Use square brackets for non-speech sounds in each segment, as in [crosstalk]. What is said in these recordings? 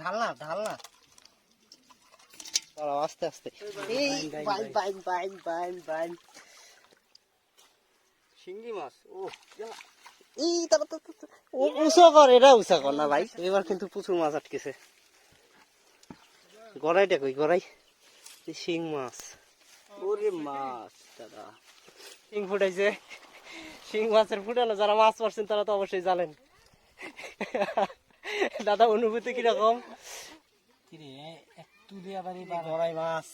ঢাল না ঢাল না দাঁড়াও আস্তে আস্তে। এই বাইন বাইন বাইন বাইন বাইন। শিঙ্গি মাছ ও এই তারা তো উঁচা কর এটা উঁচা কর না ভাই। এবার কিন্তু প্রচুর মাছ আটকেছে। গড়াইটা কই গড়াই? শিং মাছ। ওরে মাছ দাদা। শিং ফুটাইছে। শিং মাছের ফুটানো যারা মাছ মারছেন তারা তো অবশ্যই জানেন। দাদা অনুভূতি কীরকম? কিরে আবার মাছ।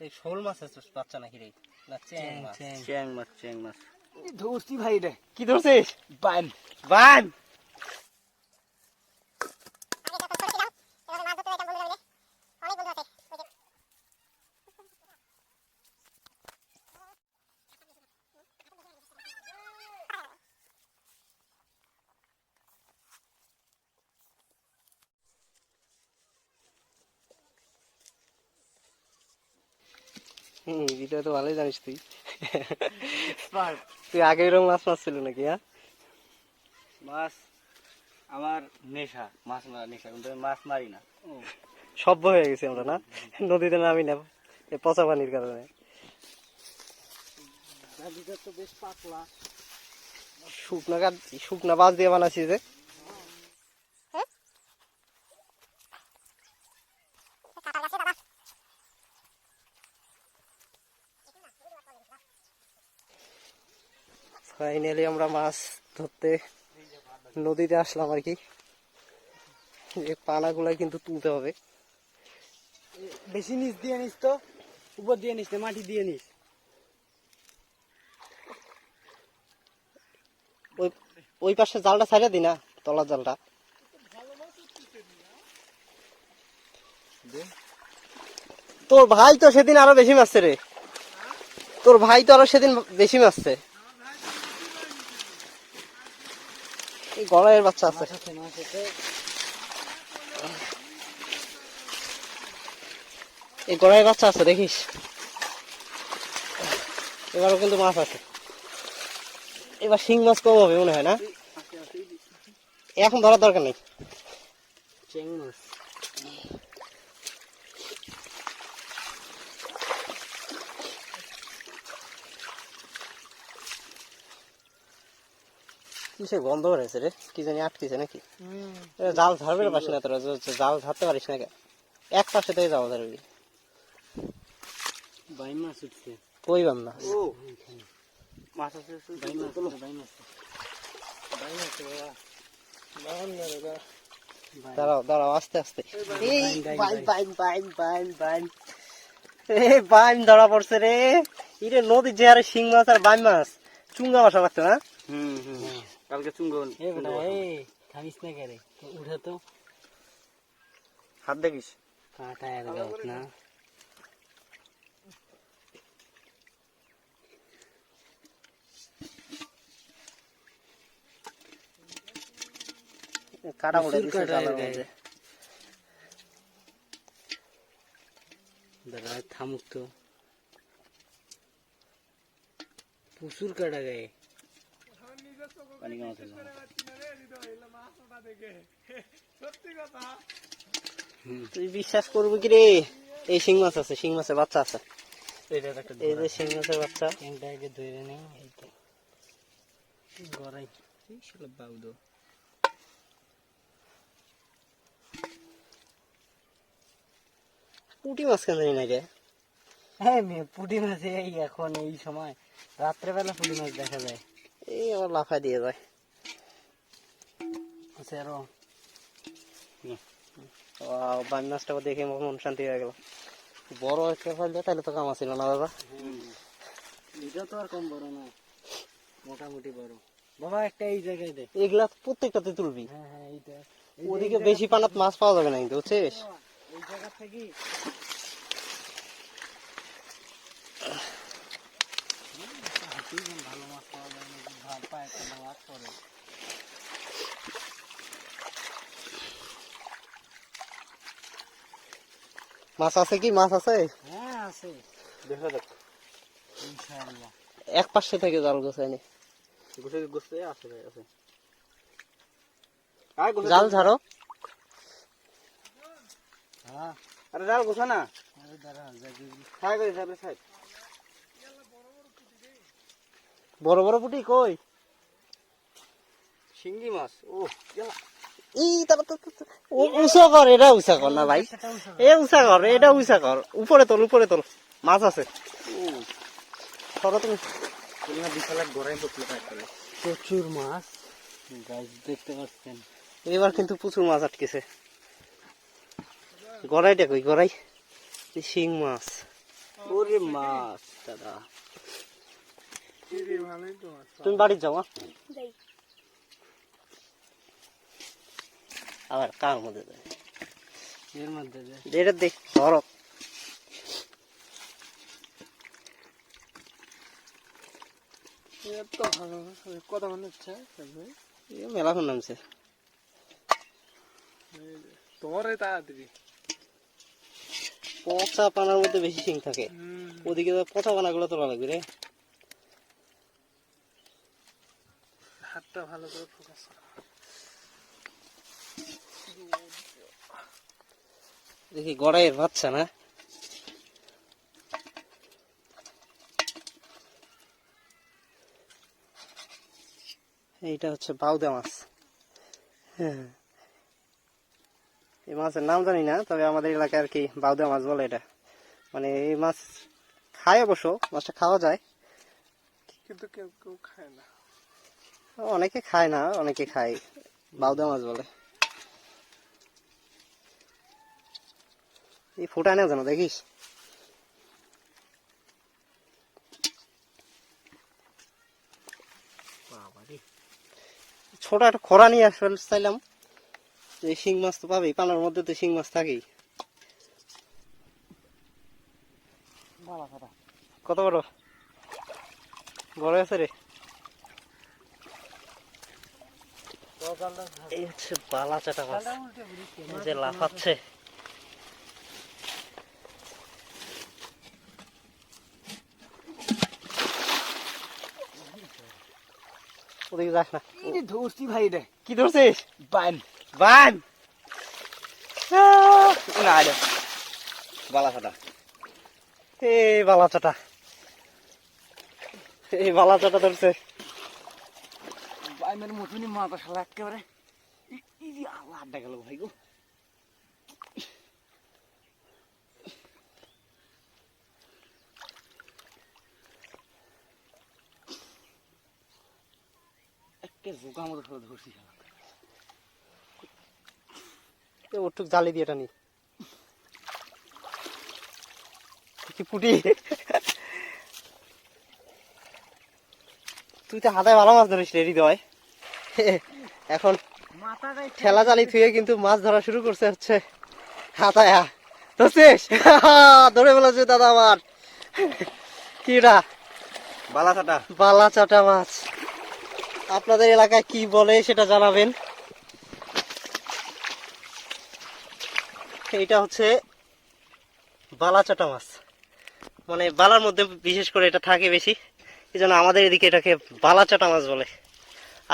এই শোল মাছের তো বাচ্চা নাকি রে? না চ্যাং মাছ। চ্যাং। মাছ চ্যাং মাছ। ধরছি ভাই রে। কি ধরছিস? বান। বান! হুম ভিডিও তো ভালোই জানিস তুই। তুই আগে এরকম মাছ মারছিল নাকি হ্যাঁ? মাছ আমার নেশা মাছ মারা নেশা কিন্তু আমি মাছ মারি না। সভ্য হয়ে গেছি আমরা না? নদীতে নামি না এই পচা পানির কারণে। তো বেশ পাতলা। শুকনা কাঠ শুকনা বাঁশ দিয়ে বানাচ্ছি যে। ফাইনালি আমরা মাছ ধরতে নদীতে আসলাম আর কি। এই পানাগুলাই কিন্তু তুলতে হবে। বেশি নিচ দিয়ে নিস তো উপর দিয়ে নিস না মাটি দিয়ে নিস। ওই ওই পাশে জালটা ছাড়িয়ে দি না তলার জালটা? তোর ভাই তো সেদিন আরও বেশি মারছে রে। তোর ভাই তো আরও সেদিন বেশি মারছে। গড়াইয়ের বাচ্চা আছে। এই গড়াইয়ের বাচ্চা আছে, দেখিস। এবারও কিন্তু মাছ আছে। এবার শিং মাছ কম হবে মনে হয় না? এখন ধরার দরকার নেই। মাছ কিসের গন্ধ বেড়েছে রে? কি জানি আটকেছে নাকি? জাল ধরবে না পারিস না তোরা জাল ধরতে পারিস না? এক পাশে থেকে জাল ধরবি। মাছ উঠছে। কই বাম না মাছ আছে মাছ মাছ আছে। দাঁড়াও দাঁড়াও আস্তে আস্তে। এই বাইন, বাইন বাইন, বাইন বাইন বাইন বাইন ধরা পড়ছে রে। ইরে নদীর যে হারে শিং মাছ আর বাইন মাছ। চুঙ্গা বাসা লাগতো না? হুম হুম। কালকে চুঙ্গো এ বেটা এ থামিস না কে রে উঠে তো। হাত দেখিস? কাঁটা এক দাও না। কাটা পড়ে প্রচুর দিছে কাটা জালের এর গায়ে। মধ্যে। দাদা থামুক তো। প্রচুর কাটা গায়ে। পানি কেমন তুই বিশ্বাস করবি কি রে? এই শিং মাছ আছে শিং মাছের বাচ্চা আছে। এই যে শিং মাছের বাচ্চা। ট্যাংটা আগে ধরে নেই এই তো। গড়াই। এই বাউদো। পুটি মাছ কেন জানি না রে? হ্যাঁ পুঁটি মাছ এই এখন এই সময়। রাত্রেবেলা পুঁটি মাছ দেখা যায়। এই আবার দিয়ে যায়। আছে আরও। ওয়াও, বাইন মাছটাকে দেখে আমার মন শান্তি হয়ে গেল। বড় একটা ফেললে তাহলে তো কামা ছিল না দাদা। এটা তো আর কম বড় না মোটামুটি বড়। বাবা একটা এই জায়গায় দে। এগুলা প্রত্যেকটাতে তুলবি? হ্যাঁ হ্যাঁ এইটা ওদিকে বেশি পানাত মাছ পাওয়া যাবে না কিন্তু বুঝছিস? এই জায়গা থেকে ভালো মাছ পাওয়া যায়। মাছ আছে কি? মাছ আছে? হ্যাঁ আছে। দেখা যাক। ইনশাআল্লাহ। এক পাশে থেকে জাল গোছায়নি গোসে গোসে আছে ভাই আছে। জাল ছাড়ো আরে জাল গোছা না। করে সাইড সাইড। বড় বড় পুটি কই? শিঙ্গি মাছ ও তারা তো উঁচা কর এটা উঁচা কর না ভাই। এ উঁচা কর এটা উঁচা কর। উপরে তোল উপরে তোল। মাছ আছে। সরো তুমি। প্রচুর মাছ। গাছ দেখতে পাচ্ছেন। এবার কিন্তু প্রচুর মাছ আটকেছে। গড়াইটা কই গড়াই? শিং মাছ। ওরে মাছ দাদা। তুমি বাড়ি যাও হ্যাঁ? আবার কার মধ্যে এর এটা দেখ ধরো। মনে হচ্ছে? নামছে। তোমার তাড়াতাড়ি। পচা পানার মধ্যে বেশি শিং থাকে। ওদিকে তো পচা পানাগুলো তোলা লাগবে রে। হাতটা ভালো করে ফোকাস দেখি গড়াইয়ের বাচ্চা না? এইটা হচ্ছে বাউদা মাছ। হ্যাঁ। এই মাছের নাম জানি না তবে আমাদের এলাকায় আর কি বাউদা মাছ বলে এটা। মানে এই মাছ খায় অবশ্য মাছটা খাওয়া যায়। কিন্তু কেউ কেউ খায় না। অনেকে খায় না অনেকে খায়। বাউদা মাছ বলে। এই ফোটা না জানো দেখিস। ছোট একটা খরা নিয়ে আসলে চাইলাম। যে শিং মাছ তো পাবেই পানার মধ্যে তো শিং মাছ থাকেই। কত বড়? বড় আছে রে। এই হচ্ছে বালা চাটা মাছ যে লাফাচ্ছে। ওদিকে যাস না। এই ধরছি ভাই রে কি ধরছিস? বাইন বান! না রে বালা ফাটা এই বালা চাটা এই বালা চাটা ধরছে। বাইনের মতনই মাথা শালা একেবারে আল্লাহ আড্ডা গেল ভাই গো একে জোকা মতো সব ধরছি। ওটুক জালি দিয়ে টানি কি পুটি তুই তো হাতায় ভালো মাছ ধরিস রে হৃদয় [laughs] এখন ঠেলা জালি থুয়ে কিন্তু মাছ ধরা শুরু করছে হচ্ছে। হাতায়। ধরছিস [laughs] ধরে ফেলেছে দাদা আমার। [laughs] কিরা বালা ফাটা বালা চাটা মাছ। আপনাদের এলাকায় কি বলে সেটা জানাবেন। এইটা হচ্ছে বালা চাটা মাছ। মানে বালার মধ্যে বিশেষ করে এটা থাকে বেশি। এই জন্য আমাদের এদিকে এটাকে বালা চাটা মাছ বলে।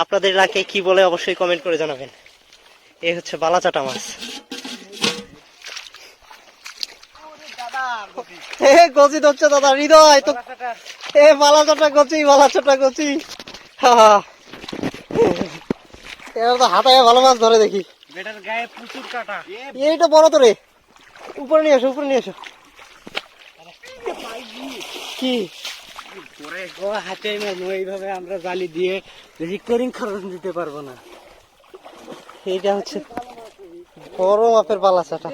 আপনাদের এলাকায় কি বলে অবশ্যই কমেন্ট করে জানাবেন। এই হচ্ছে বালাচাটা মাছ। এ গজি ধরছে দাদা হৃদয় তো এ বালা চাটা গচি বালা চাটা গচি এবার তো হাতায় ভালো মাছ ধরে দেখি। বেটার গায়ে প্রচুর কাটা। এইটা বড় তো রে। উপরে নিয়ে এসো উপরে নিয়ে এসো। কি? পরে ও হাতে মারবো এইভাবে আমরা জালি দিয়ে বেশি করিং খরচ দিতে পারব না। এইটা হচ্ছে বড় মাপের বালা চাটা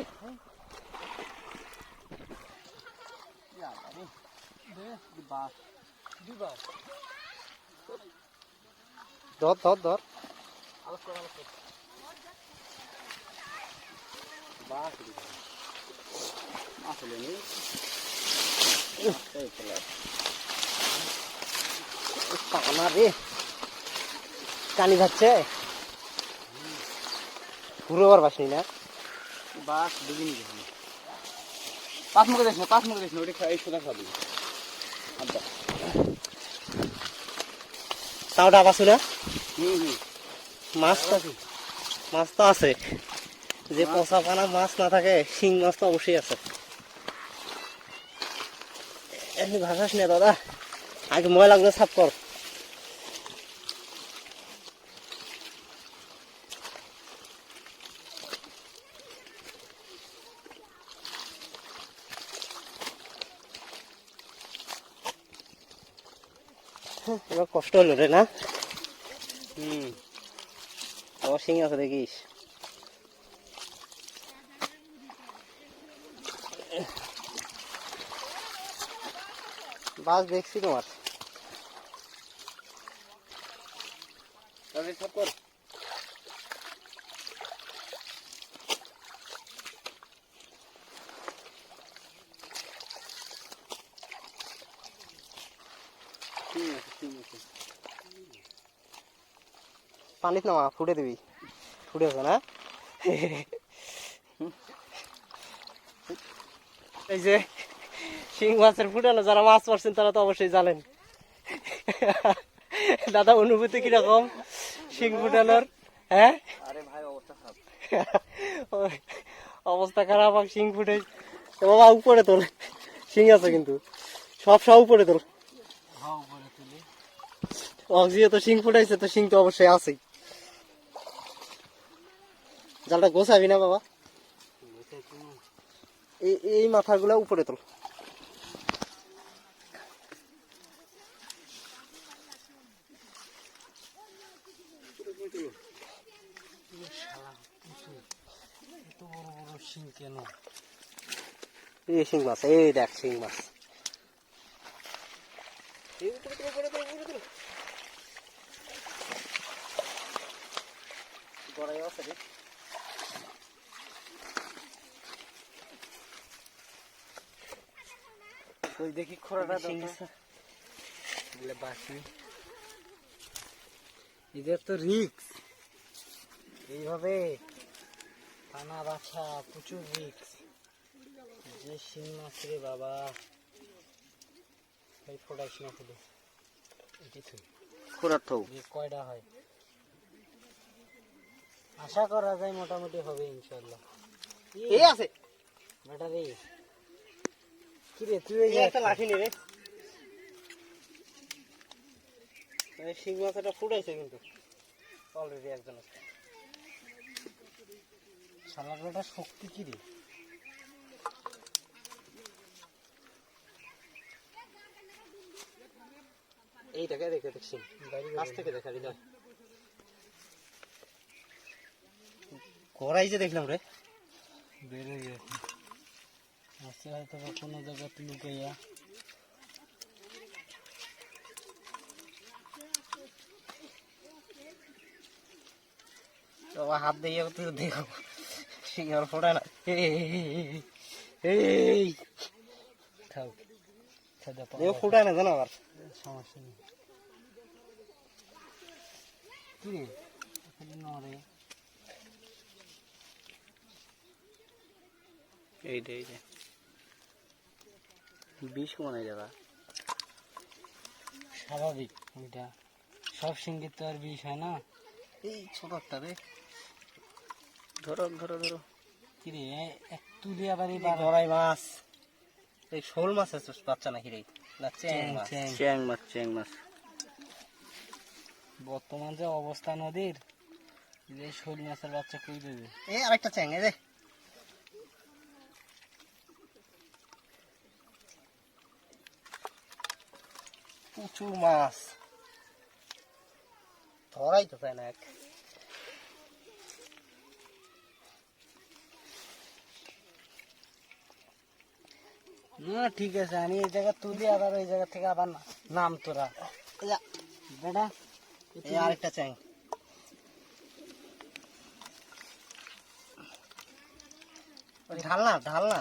ধর ধর ধর। আসলে নেই কানা রে যাচ্ছে। পুরো বাসনি না? বাস দেখুন পাঁচ মুখে দেখ না পাঁচ মুখে দেখ না ওটা খাই সোজা খাবি আচ্ছা। তাওটা না? হুম হুম। মাছ তো মাছ তো আছে। যে পচা পানা মাছ না থাকে শিং মাছ তো অবশ্যই আছে। এমনি ভাসাস না দাদা। আগে ময়লাগুলো সাফ কর। কষ্ট হলো রে না? হুম। আমার সিং আছে দেখিস। বাস দেখছি তোমার। সব কর ঠিক আছে ঠিক আছে পানিত নামা ফুটে দিবি। ফুটে আছে না? এই যে শিং মাছের ফুটানো যারা মাছ পারছেন তারা তো অবশ্যই জানেন। দাদা অনুভূতি কীরকম শিং ফুটানোর? হ্যাঁ? অবস্থা খারাপ। আর শিং ফুটে। বাবা উপরে তোল। শিং আছে কিন্তু। সব সব উপরে তোল। হ্যাঁ অক্সিজে তো শিং ফুটাইছে তো শিং তো অবশ্যই আছেই। জালটা গোছাবি না বাবা? এই এই মাথাগুলো উপরে তোল। এই শিং মাছ, এই দেখ শিং মাছ। আছে ওই দেখি দাও আছে। এদের তো রিক্স এইভাবে পানা বাছা প্রচুর রিক্স যে শিং মাছ রে বাবা। এই ফোটাইস না ফুলে এটি থুই। থৌ কয়টা হয়। আশা করা যায় মোটামুটি হবে ইনশাল্লাহ এই আছে। বেটা রে কি রে তুই এই একটা লাঠি নে রে। এই শিং মাছ একটা ফুটাইছে কিন্তু। অলরেডি একজন আছে। শালার শক্তি কি রে এইটাকে দেখে দেখছি কাছ থেকে দেখা দিল গড়াই যে দেখলাম রে। বেড়ে গেছে। আছে হয়তো বা কোনো জায়গাতে লুকাইয়া। বাবা হাত দিয়ে তুই দেখো। সিঙ্গার ফোটায় না। এই দেখো ফোটায় না জানো আবার সমস্যা নেই। কি রে? বিষ মনে যাবা স্বাভাবিক ওইটা সব সংগীত তো আর বিষ হয় না। এই ছোট একটা রে। ধরো ধরো ধরো। কি রে এ- এক তুলি আবার এই গড়াই মাছ। এই শোল মাছ আছে বাচ্চা নাকি রে? না চ্যাং মাছ। চ্যাং। চ্যাং মাছ চ্যাং মাছ। বর্তমান যে অবস্থা নদীর যে শোল মাছের বাচ্চা কই দেবে? এই আরেকটা চ্যাং এই রে প্রচুর মাছ ধরাই তো চায় না এক না ঠিক আছে আমি এই জায়গা তুলি আবার ওই জায়গা থেকে আবার নাম তোরা এই বেটা এই আরেকটা চাই ঢাল না ঢাল না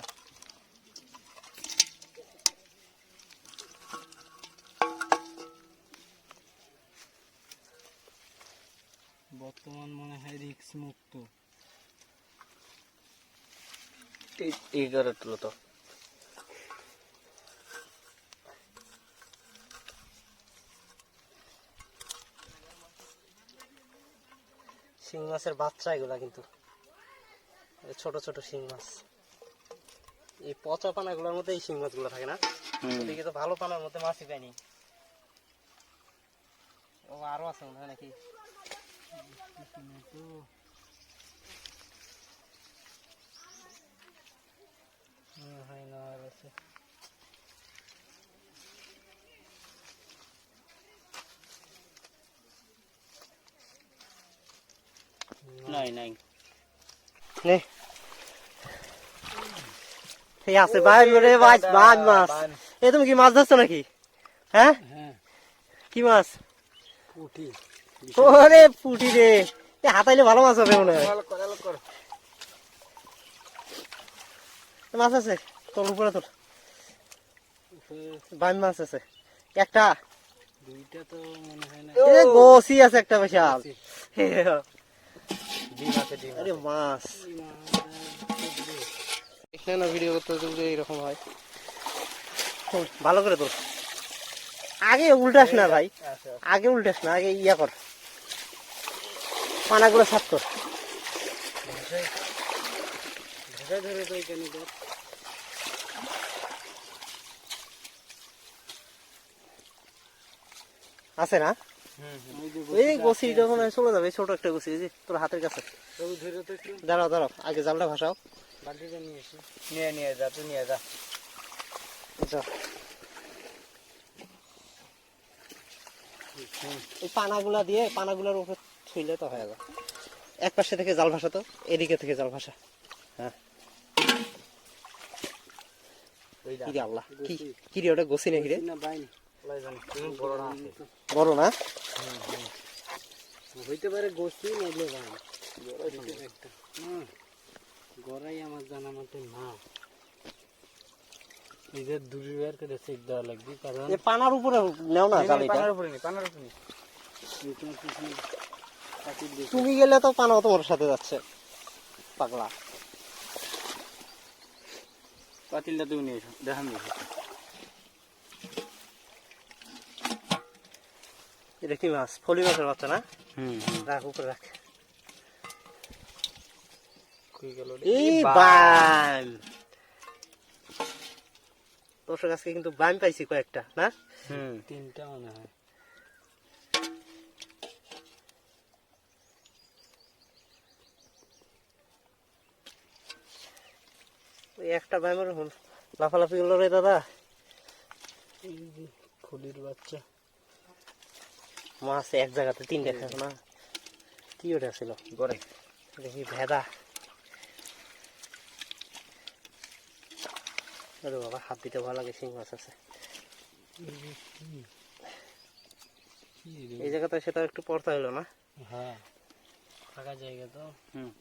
হয় মুক্ত তুলো তো শিং মাছের বাচ্চা এগুলা কিন্তু ছোট ছোট শিং মাছ এই পচা পানা পানাগুলোর মধ্যে এই শিং মাছগুলো থাকে না এদিকে তো ভালো পানার মধ্যে মাছই পাইনি ও আরও আছে মনে হয় নাকি মনে হয় না আর আছে নাই নাই নে এই আছে ভাই রে মাছ মাছ মাছ এ তুমি কি মাছ ধরছো নাকি হ্যাঁ হ্যাঁ কি মাছ পুটি ওরে পুটি রে এ হাতাইলে ভালো মাছ হবে মনে হয় কর কর এ মাছ আছে তোর উপরে তোর। বাইম মাছ আছে একটা। দুইটা তো মনে হয় না। গোসি আছে একটা বিশাল। ডিম আছে ডিম আরে মাছ। এখানে না ভিডিও করতে এরকম হয়। ভালো করে তোর। আগে উল্টাস না ভাই। আচ্ছা আগে উল্টাস না আগে ইয়া কর। পানাগুলো সাফ কর। ধরে ধরে তো এখানে আছে না? এই যখন চলে যাবে ছোট একটা যে তোর হাতের কাছে। দাঁড়াও দাঁড়াও আগে জালটা ভাসাও। বালতিটা নিয়ে এসে নিয়ে নিয়ে যা তুই নিয়ে যা। এই পানাগুলা দিয়ে পানাগুলার উপর ছুইলে তো হয়ে যায়। এক পাশে থেকে জাল ভাসা তো এদিকে থেকে জাল ভাসা। হ্যাঁ। ওই কি রে আল্লাহ? কি কি ওটা গোসি নাকি রে? না বাইনি। লাই জানি তুমি বড় না আছে। বড় না? হইতে পারে গোষ্ঠী নইলে বাইনি। বড় একটা। হুম গড়াই আমার জানা মতে না। এই দূরে বের করে চেক দেওয়া লাগবে কারণ এ পানার উপরে নেও না জাল পানার উপরে নি পানার উপরে তুমি গেলে তো পানা তোমার সাথে যাচ্ছে পাগলা। পাতিলটা তুমি নিয়ে এসো দেখান দিয়েছ এটা কি মাছ ফলি মাছের বাচ্চা না? হুম রাখ উপরে রাখ। দর্শক আজকে কিন্তু বাম পাইছি কয়েকটা না? হুম তিনটা মনে হয়। একটা বামের হল লাফালাফি হলো রে দাদা। ফুলির বাচ্চা। মাছ এক জায়গাতে তিনটা খাব না। কি ওটা ছিল? গড়ে। দেখি ভেদা। আরে বাবা হাত দিতে ভালো লাগে শিং মাছ আছে। এই জায়গাতে সেটা একটু পড়তে হলো না? হ্যাঁ। ফাঁকা জায়গা তো। হুম।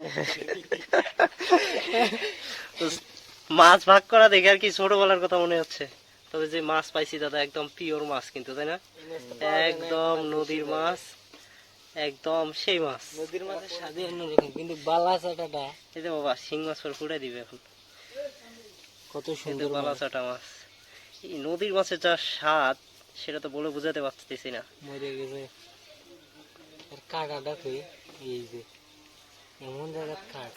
[laughs] মাছ ভাগ করা দেখে আর কি ছোটবেলার কথা মনে হচ্ছে। তবে যে মাছ পাইছি দাদা একদম পিওর মাছ কিন্তু তাই না? একদম নদীর মাছ একদম সেই মাছ। নদীর মাঝে স্বাদই অন্যরকম কিন্তু বালা চাটাটা এই যে বাবা শিং মাছ পর ফুটাই দিবে এখন। কত সুন্দর বালা চাটা মাছ। এই নদীর মাছের যা স্বাদ সেটা তো বলে বোঝাতে পারতেছি না। মরে গেছে। আর কাটাটা কই? এই যে। এমন জায়গা কাট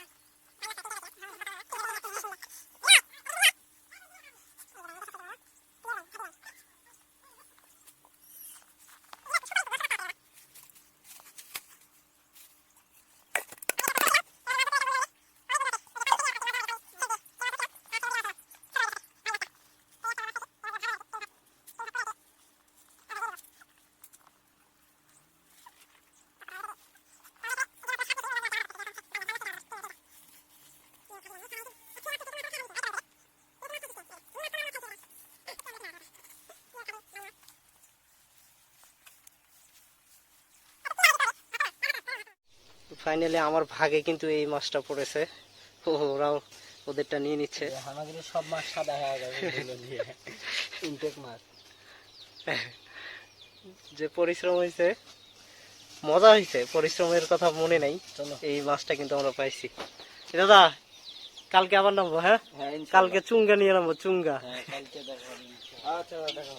ফাইনালি আমার ভাগে কিন্তু এই মাছটা পড়েছে। ওরাও ওদেরটা নিয়ে নিচ্ছে। আমাদের সব মাছ সাদা হয়ে যাবে ইনটেক মাছ। যে পরিশ্রম হয়েছে মজা হয়েছে পরিশ্রমের কথা মনে নাই। এই মাছটা কিন্তু আমরা পাইছি। দাদা কালকে আবার নামবো হ্যাঁ? হ্যাঁ কালকে চুঙ্গা নিয়ে নামবো চুঙ্গা। হ্যাঁ আচ্ছা দেখা